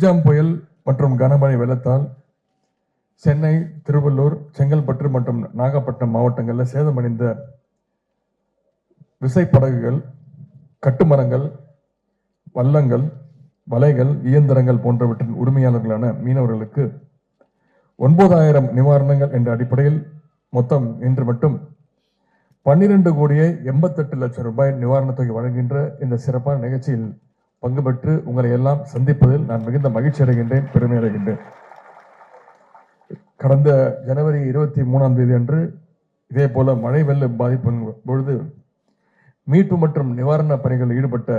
Michaung புயல் மற்றும் கனமழை வெள்ளத்தால் சென்னை திருவள்ளூர் செங்கல்பட்டு மற்றும் நாகப்பட்டினம் மாவட்டங்களில் சேதமடைந்த விசைப்படகுகள் கட்டுமரங்கள் வல்லங்கள் வலைகள் இயந்திரங்கள் போன்றவற்றின் உரிமையாளர்களான மீனவர்களுக்கு ஒன்பதாயிரம் நிவாரணங்கள் என்ற அடிப்படையில் மொத்தம் இன்று மட்டும் பன்னிரண்டு கோடியே எண்பத்தெட்டு லட்சம் ரூபாய் நிவாரணத் தொகை வழங்குகின்ற இந்த சிறப்பான நிகழ்ச்சியில் பங்கு பெற்று உங்களை எல்லாம் சந்திப்பதில் நான் மிகுந்த மகிழ்ச்சி அடைகின்றேன் பெருமை அடைகின்றேன். கடந்த ஜனவரி இருபத்தி மூணாம் தேதி அன்று இதே போல மழை வெள்ள பாதிப்பின் பொழுது மீட்பு மற்றும் நிவாரண பணிகளில் ஈடுபட்ட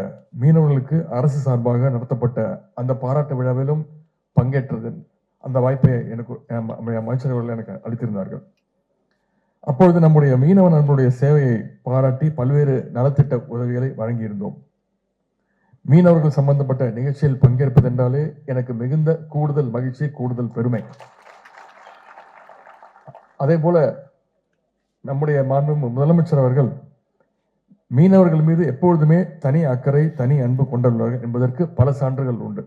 மீனவர்களுக்கு அரசு சார்பாக நடத்தப்பட்ட அந்த பாராட்டு விழாவிலும் பங்கேற்றது. அந்த வாய்ப்பை எனக்கு அஹ், அமைச்சர் அவர்கள் எனக்கு அளித்திருந்தார்கள். அப்பொழுது நம்முடைய மீனவ நண்பருடைய சேவையை பாராட்டி பல்வேறு நலத்திட்ட உதவிகளை வழங்கியிருந்தோம். மீனவர்கள் சம்பந்தப்பட்ட நிகழ்ச்சியில் பங்கேற்பதென்றாலே எனக்கு மிகுந்த கூடுதல் மகிழ்ச்சி கூடுதல் பெருமை. அதே போல நம்முடைய மாண்பு முதலமைச்சர் அவர்கள் மீனவர்கள் மீது எப்பொழுதுமே தனி அக்கறை தனி அன்பு கொண்டுள்ளார்கள் என்பதற்கு பல சான்றுகள் உண்டு.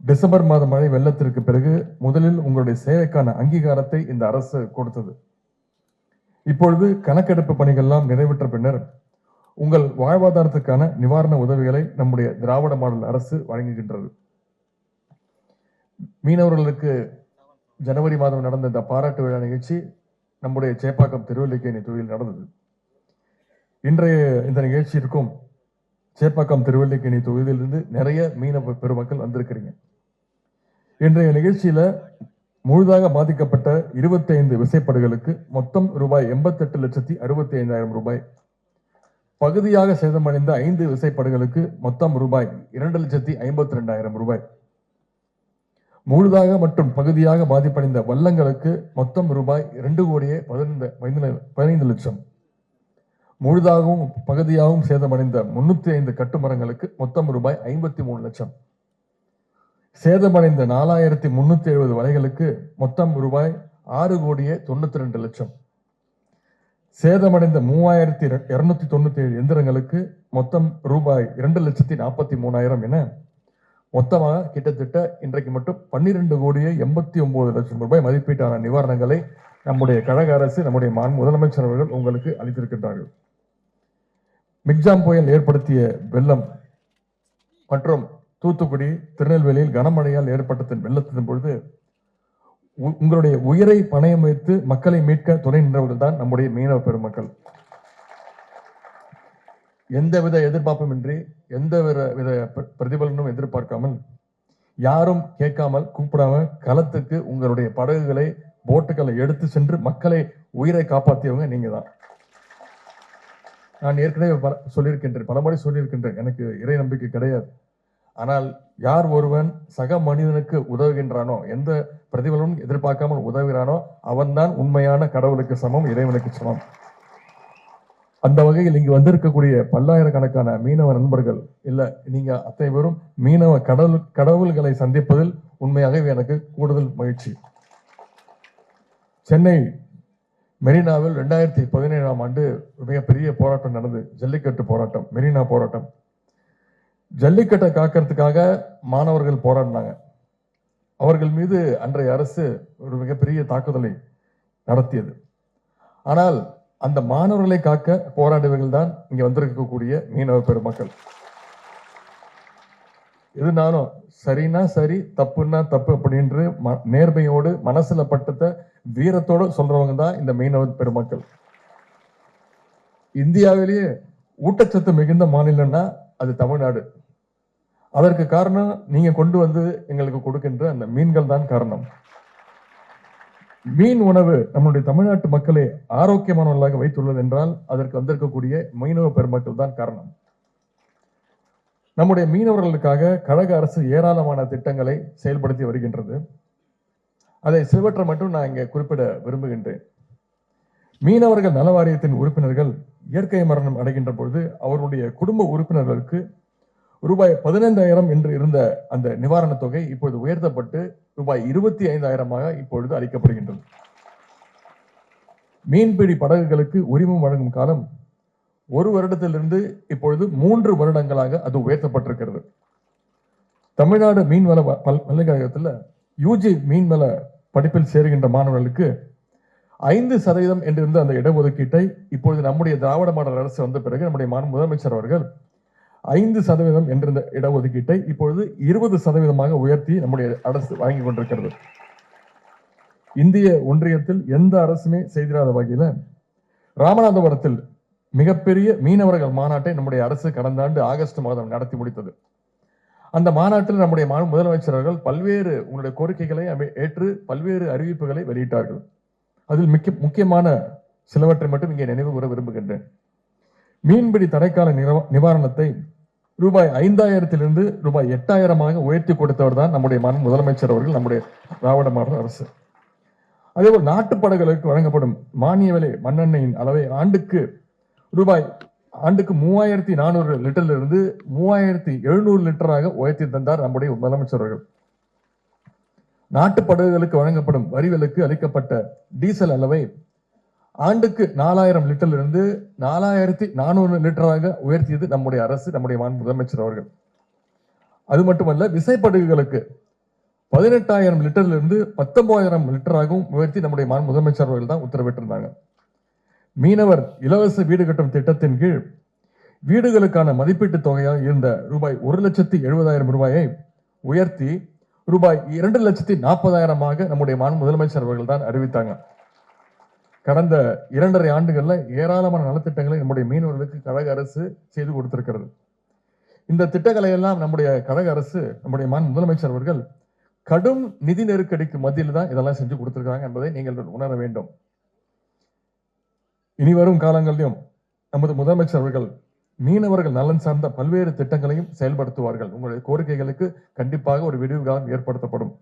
டிசம்பர் மாத மழை வெள்ளத்திற்கு பிறகு முதலில் உங்களுடைய சேவைக்கான அங்கீகாரத்தை இந்த அரசு கொடுத்தது. இப்பொழுது கணக்கெடுப்பு பணிகள்லாம் நிறைவேற்ற பின்னர் உங்கள் வாழ்வாதாரத்துக்கான நிவாரண உதவிகளை நம்முடைய திராவிட மாடல் அரசு வழங்குகின்றது. மீனவர்களுக்கு ஜனவரி மாதம் நடந்த இந்த பாராட்டு விழா நிகழ்ச்சி நம்முடைய சேப்பாக்கம் திருவல்லிக்கேணி தொகுதியில் நடந்தது. இன்றைய இந்த நிகழ்ச்சியிற்கும் சேப்பாக்கம் திருவல்லிக்கேணி தொகுதியிலிருந்து நிறைய மீனவ பெருமக்கள் வந்திருக்கிறீங்க. இன்றைய நிகழ்ச்சியில் முழுதாக பாதிக்கப்பட்ட 25 விசைப்படகுகளுக்கு மொத்தம் ரூபாய் எண்பத்தெட்டு லட்சத்தி அறுபத்தி ஐந்தாயிரம் ரூபாய் பகுதியாக சேதமடைந்த ஐந்து விசைப்படகுகளுக்கு மொத்தம் ரூபாய் இரண்டு லட்சத்தி ஐம்பத்தி ரெண்டாயிரம் ரூபாய். முழுதாக மற்றும் பகுதியாக பாதிப்படைந்த வல்லங்களுக்கு மொத்தம் ரூபாய் இரண்டு கோடியே பதினைந்து- பதினைந்து லட்சம். முழுதாகவும் பகுதியாகவும் சேதமடைந்த முன்னூத்தி ஐந்து கட்டுமரங்களுக்கு மொத்தம் ரூபாய் ஐம்பத்தி மூணு லட்சம். சேதமடைந்த நாலாயிரத்தி முன்னூத்தி எழுபது வலைகளுக்கு மொத்தம் ரூபாய் ஆறு கோடியே தொண்ணூத்தி ரெண்டு லட்சம். சேதமடைந்த மூவாயிரத்தி இருநூத்தி தொண்ணூத்தி ஏழு எந்திரங்களுக்கு மொத்தம் ரூபாய் இரண்டு லட்சத்தி நாற்பத்தி மூணாயிரம் என மொத்தமாக கிட்டத்தட்ட இன்றைக்கு மட்டும் பன்னிரெண்டு கோடியே எண்பத்தி ஒன்பது லட்சம் ரூபாய் மதிப்பீட்டான நிவாரணங்களை நம்முடைய கழக அரசு நம்முடைய மான் முதலமைச்சர் அவர்கள் உங்களுக்கு அளித்திருக்கின்றார்கள். மிக்ஜாம் புயல் ஏற்படுத்திய வெள்ளம் மற்றும் தூத்துக்குடி திருநெல்வேலியில் கனமழையால் ஏற்பட்டதன் வெள்ளத்தின் பொழுது உங்களுடைய உயிரை பணயம் வைத்து மக்களை மீட்க துணை நின்றவர்கள் தான் நம்முடைய மீனவ பெருமக்கள். எந்தவித எதிர்பார்ப்பும் இன்றி எந்த வித வித பிரதிபலனும் எதிர்பார்க்காமல் யாரும் கேட்காமல் கூப்பிடாம களத்துக்கு உங்களுடைய படகுகளை போட்டுகளை எடுத்து சென்று மக்களை உயிரை காப்பாற்றியவங்க நீங்க தான். நான் ஏற்கனவே பல சொல்லியிருக்கின்றேன் பலமுறை சொல்லியிருக்கின்றேன் எனக்கு இறை நம்பிக்கை கிடையாது. ஆனால் யார் ஒருவன் சக மனிதனுக்கு உதவுகின்றானோ எந்த பிரதிபலனும் எதிர்பார்க்காமல் உதவுகிறானோ அவன்தான் உண்மையான கடவுளுக்கு சமம் இறைவனுக்கு சமம். அந்த வகையில் இங்கு வந்திருக்கக்கூடிய பல்லாயிரக்கணக்கான மீனவ நண்பர்கள் இல்ல நீங்க அத்தனை பேரும் மீனவ கடவுள் கடவுள்களை சந்திப்பதில் உண்மையாகவே எனக்கு கூடுதல் மகிழ்ச்சி. சென்னை மெரினாவில் ரெண்டாயிரத்தி பதினேழாம் ஆண்டு மிகப்பெரிய போராட்டம் நடந்தது ஜல்லிக்கட்டு போராட்டம் மெரினா போராட்டம். ஜல்லிக்கட்டை காக்கிறதுக்காக மாணவர்கள் போராடினாங்க. அவர்கள் மீது அன்றைய அரசு ஒரு மிகப்பெரிய தாக்குதலை நடத்தியது. ஆனால் அந்த மாணவர்களை காக்க போராடியவர்கள் தான் இங்கே வந்திருக்கக்கூடிய மீனவ பெருமக்கள். எதுனாலும் சரின்னா சரி தப்புன்னா தப்பு அப்படின்று ம- நேர்மையோடு மனசில் பட்டத்தை வீரத்தோடு சொல்றவங்க தான் இந்த மீனவ பெருமக்கள். இந்தியாவிலேயே ஊட்டச்சத்து மிகுந்த மாநிலம்னா அது தமிழ்நாடு. அதற்கு காரணம் நீங்க கொண்டு வந்து எங்களுக்கு கொடுக்கின்ற அந்த மீன்கள் தான் காரணம். மீன் உணவு நம்முடைய தமிழ்நாட்டு மக்களை ஆரோக்கியமானவர்களாக வைத்துள்ளது என்றால் அதற்கு வந்திருக்கக்கூடிய மீனவ பெருமக்கள் தான் காரணம். நம்முடைய மீனவர்களுக்காக கழக அரசு ஏராளமான திட்டங்களை செயல்படுத்தி வருகின்றது. அதை சிலவற்றை மட்டும் நான் இங்கே குறிப்பிட விரும்புகின்றேன். மீனவர்கள் நல வாரியத்தின் உறுப்பினர்கள் இயற்கை மரணம் அடைகின்ற பொழுது அவருடைய குடும்ப உறுப்பினர்களுக்கு ரூபாய் பதினைந்தாயிரம் என்று இருந்த அந்த நிவாரணத் தொகை இப்பொழுது உயர்த்தப்பட்டு ரூபாய் இருபத்தி ஐந்தாயிரமாக இப்பொழுது அளிக்கப்படுகின்றது. மீன்பிடி படகுகளுக்கு உரிமம் வழங்கும் காலம் ஒரு வருடத்திலிருந்து இப்பொழுது மூன்று வருடங்களாக அது உயர்த்தப்பட்டிருக்கிறது. தமிழ்நாடு மீன்வள பல் பல்கலைக்கழகத்தில் யூஜி மீன்வள படிப்பில் சேருகின்ற மாணவர்களுக்கு ஐந்து சதவீதம் என்றிருந்த அந்த இடஒதுக்கீட்டை இப்பொழுது நம்முடைய திராவிட மாடல் அரசு வந்த பிறகு நம்முடைய மாநில முதலமைச்சர் அவர்கள் ஐந்து சதவீதம் என்றிருந்த இடஒதுக்கீட்டை இப்பொழுது இருபது சதவீதமாக உயர்த்தி நம்முடைய அரசு வழங்கி கொண்டிருக்கிறது. இந்திய ஒன்றியத்தில் எந்த அரசுமே செய்திராத வகையில ராமநாதபுரத்தில் மிகப்பெரிய மீனவர்கள் மாநாட்டை நம்முடைய அரசு கடந்த ஆண்டு ஆகஸ்ட் மாதம் நடத்தி முடித்தது. அந்த மாநாட்டில் நம்முடைய முதலமைச்சர்கள் முதலமைச்சர் அவர்கள் பல்வேறு உங்களுடைய கோரிக்கைகளை ஏற்று பல்வேறு அறிவிப்புகளை வெளியிட்டார்கள். அதில் மிக்க முக்கியமான சிலவற்றை மட்டும் இங்கே நினைவு கூற விரும்புகின்றேன். மீன்பிடி தடைக்கால நிவாரணத்தை ரூபாய் ஐந்தாயிரத்திலிருந்து ரூபாய் எட்டாயிரமாக உயர்த்தி கொடுத்தவர் தான் நம்முடைய மன முதலமைச்சர் அவர்கள் நம்முடைய திராவிட மாடல் அரசு. அதேபோல் நாட்டுப்படகுகளுக்கு வழங்கப்படும் மானிய விலை மண்ணெண்ணெயின் அளவை ஆண்டுக்கு ரூபாய் ஆண்டுக்கு மூவாயிரத்தி நானூறு லிட்டரிலிருந்து மூவாயிரத்தி எழுநூறு லிட்டராக உயர்த்தி தந்தார் நம்முடைய முதலமைச்சர் நாட்டு படகுகளுக்கு வழங்கப்படும் வரிவிலக்கு அளிக்கப்பட்ட டீசல் அளவை ஆண்டுக்கு நாலாயிரம் லிட்டரிலிருந்து நாலாயிரத்தி நானூறு லிட்டராக உயர்த்தியது நம்முடைய அரசு நம்முடைய மாண்பு முதலமைச்சர் அவர்கள். அது மட்டுமல்ல விசைப்படகுகளுக்கு பதினெட்டாயிரம் லிட்டரிலிருந்து பத்தொன்பதாயிரம் லிட்டராகவும் உயர்த்தி நம்முடைய மான் முதலமைச்சர் அவர்கள் தான் உத்தரவிட்டிருந்தாங்க. மீனவர் இலவச வீடு கட்டும் திட்டத்தின் கீழ் வீடுகளுக்கான மதிப்பீட்டு தொகையாக இருந்த ரூபாய் ஒரு லட்சத்தி எழுபதாயிரம் ரூபாயை உயர்த்தி ரூபாய் இரண்டு லட்சத்தி நாற்பதாயிரமாக நம்முடைய மாண்பு முதலமைச்சர் அவர்கள் தான் அறிவித்தாங்க. கடந்த இரண்டரை ஆண்டுகளில் ஏராளமான நலத்திட்டங்களை நம்முடைய மீனவர்களுக்கு கழக அரசு செய்து கொடுத்திருக்கிறது. இந்த திட்டங்களை எல்லாம் நம்முடைய கழக அரசு நம்முடைய மாநில முதலமைச்சர் அவர்கள் கடும் நிதி நெருக்கடிக்கு மத்தியில் தான் இதெல்லாம் செஞ்சு கொடுத்துருக்காங்க என்பதை நீங்கள் உணர வேண்டும். இனி வரும் காலங்களிலும் நமது முதலமைச்சர் அவர்கள் மீனவர்கள் நலன் சார்ந்த பல்வேறு திட்டங்களையும் செயல்படுத்துவார்கள். உங்களுடைய கோரிக்கைகளுக்கு கண்டிப்பாக ஒரு விடிவு காலம் ஏற்படுத்தப்படும்.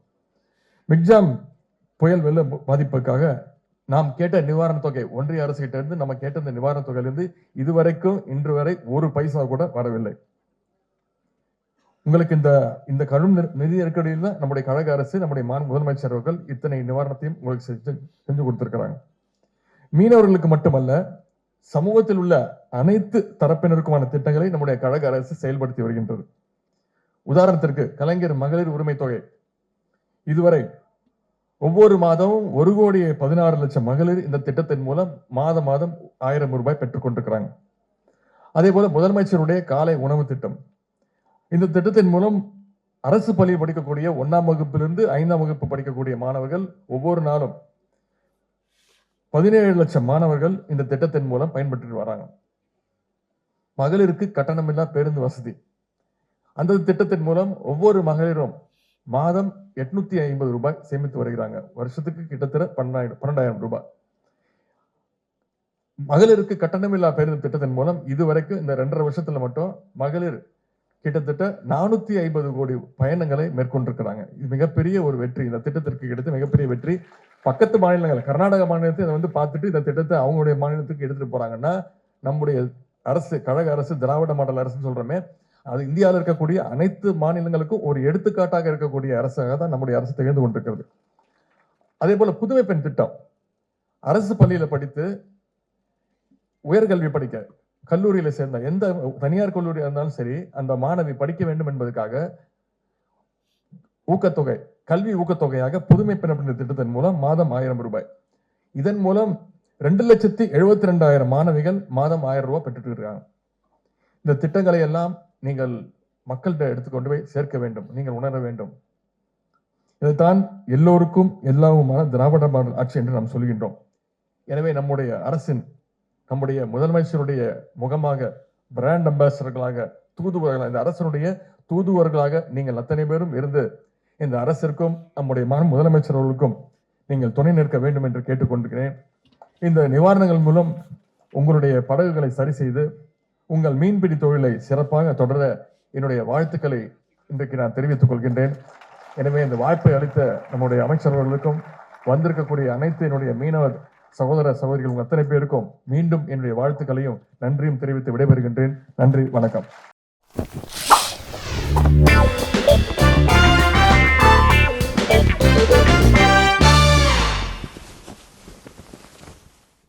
மிக்ஜாம் புயல் வெள்ள பாதிப்புக்காக நாம் கேட்ட நிவாரணத் தொகை ஒன்றிய அரசு கிட்ட இருந்து நம்ம கேட்ட இந்த நிவாரணத் தொகையிலிருந்து இதுவரைக்கும் இன்று வரை ஒரு பைசா கூட வரவில்லை. உங்களுக்கு இந்த இந்த கடும் நிதி நெருக்கடியில் தான் நம்முடைய கழக அரசு நம்முடைய மாநில முதலமைச்சர் அவர்கள் இத்தனை நிவாரணத்தையும் உங்களுக்கு செஞ்சு செஞ்சு கொடுத்துருக்கிறாங்க. மீனவர்களுக்கு மட்டுமல்ல சமூகத்தில் உள்ள அனைத்து தரப்பினருக்குமான திட்டங்களை நம்முடைய கழக அரசு செயல்படுத்தி வருகின்றது. உதாரணத்திற்கு கலைஞர் மகளிர் உரிமை தொகை. இதுவரை ஒவ்வொரு மாதமும் ஒரு கோடியே பதினாறு லட்சம் மகளிர் இந்த திட்டத்தின் மூலம் மாத மாதம் ஆயிரம் ரூபாய் பெற்றுக் கொண்டிருக்கிறாங்க. அதே போல முதலமைச்சருடைய காலை உணவு திட்டம். இந்த திட்டத்தின் மூலம் அரசு பள்ளியில் படிக்கக்கூடிய ஒன்னாம் வகுப்பிலிருந்து ஐந்தாம் வகுப்பு படிக்கக்கூடிய மாணவர்கள் ஒவ்வொரு நாளும் பதினேழு லட்சம் மாணவர்கள் இந்த திட்டத்தின் மூலம் பயன்பெற்று வராங்க. மகளிருக்கு கட்டணமில்லா பேருந்து வசதி. அந்த திட்டத்தின் மூலம் ஒவ்வொரு மகளிரும் மாதம் எட்நூத்தி ஐம்பது ரூபாய் சேமித்து வருகிறாங்க. வருஷத்துக்கு கிட்டத்தட்ட பன்னெண்டாயிரம் பன்னெண்டாயிரம் ரூபாய். மகளிருக்கு கட்டணமில்லா பேருந்து திட்டத்தின் மூலம் இதுவரைக்கும் இந்த ரெண்டரை வருஷத்துல மட்டும் மகளிர் கிட்டத்தட்ட நானூத்தி ஐம்பது கோடி பயணங்களை மேற்கொண்டிருக்கிறாங்க. இது மிகப்பெரிய ஒரு வெற்றி. இந்த திட்டத்திற்கு கிடைத்த மிகப்பெரிய வெற்றி. பக்கத்து மாநிலங்கள் கர்நாடக மாநிலத்தை இதை வந்து பார்த்துட்டு இந்த திட்டத்தை அவங்களுடைய மாநிலத்துக்கு எடுத்துகிட்டு போறாங்கன்னா நம்முடைய அரசு கழக அரசு திராவிட மாடல் அரசுன்னு சொல்றோமே அது இந்தியாவில் இருக்கக்கூடிய அனைத்து மாநிலங்களுக்கும் ஒரு எடுத்துக்காட்டாக இருக்கக்கூடிய அரசாக தான் நம்முடைய அரசு திகழ்ந்து கொண்டிருக்கிறது. அதே போல் புதுமை பெண் திட்டம். அரசு பள்ளியில் படித்து உயர்கல்வி படிக்க கல்லூரியில் சேர்ந்த எந்த தனியார் கல்லூரியாக இருந்தாலும் சரி அந்த மாணவி படிக்க வேண்டும் என்பதற்காக ஊக்கத்தொகை கல்வி ஊக்கத்தொகையாக புதுமை பெண் அப்படின்ற திட்டத்தின் மூலம் மாதம் ஆயிரம் ரூபாய். இதன் மூலம் ரெண்டு லட்சத்தி எழுபத்தி ரெண்டாயிரம் மாணவிகள் மாதம் ஆயிரம் ரூபாய் பெற்றுட்டு இருக்காங்க இந்த திட்டங்களை எல்லாம் நீங்கள் மக்கள்கிட்ட எடுத்துக்கொண்டு போய் சேர்க்க வேண்டும். நீங்கள் உணர வேண்டும். இதைத்தான் எல்லோருக்கும் எல்லாவுமான திராவிட மாடல் ஆட்சி என்று நாம் சொல்கின்றோம். எனவே நம்முடைய அரசின் நம்முடைய முதலமைச்சருடைய முகமாக பிராண்ட் அம்பாசிடர்களாக தூதுவர்களாக இந்த அரசனுடைய தூதுவர்களாக நீங்கள் அத்தனை பேரும் இருந்து இந்த அரசிற்கும் நம்முடைய மாநில முதலமைச்சர்களுக்கும் நீங்கள் துணை நிற்க வேண்டும் என்று கேட்டுக்கொண்டிருக்கிறேன். இந்த நிவாரணங்கள் மூலம் உங்களுடைய படகுகளை சரி செய்து உங்கள் மீன்பிடி தொழிலை சிறப்பாக தொடர என்னுடைய வாழ்த்துக்களை இன்றைக்கு நான் தெரிவித்துக் கொள்கின்றேன். எனவே இந்த வாய்ப்பை அளித்த நம்முடைய அமைச்சர்களுக்கும் வந்திருக்கக்கூடிய அனைத்து என்னுடைய மீனவ சகோதர சகோதரிகள் அத்தனை பேருக்கும் மீண்டும் என்னுடைய வாழ்த்துக்களையும் நன்றியும் தெரிவித்து விடைபெறுகின்றேன். நன்றி வணக்கம். We'll be.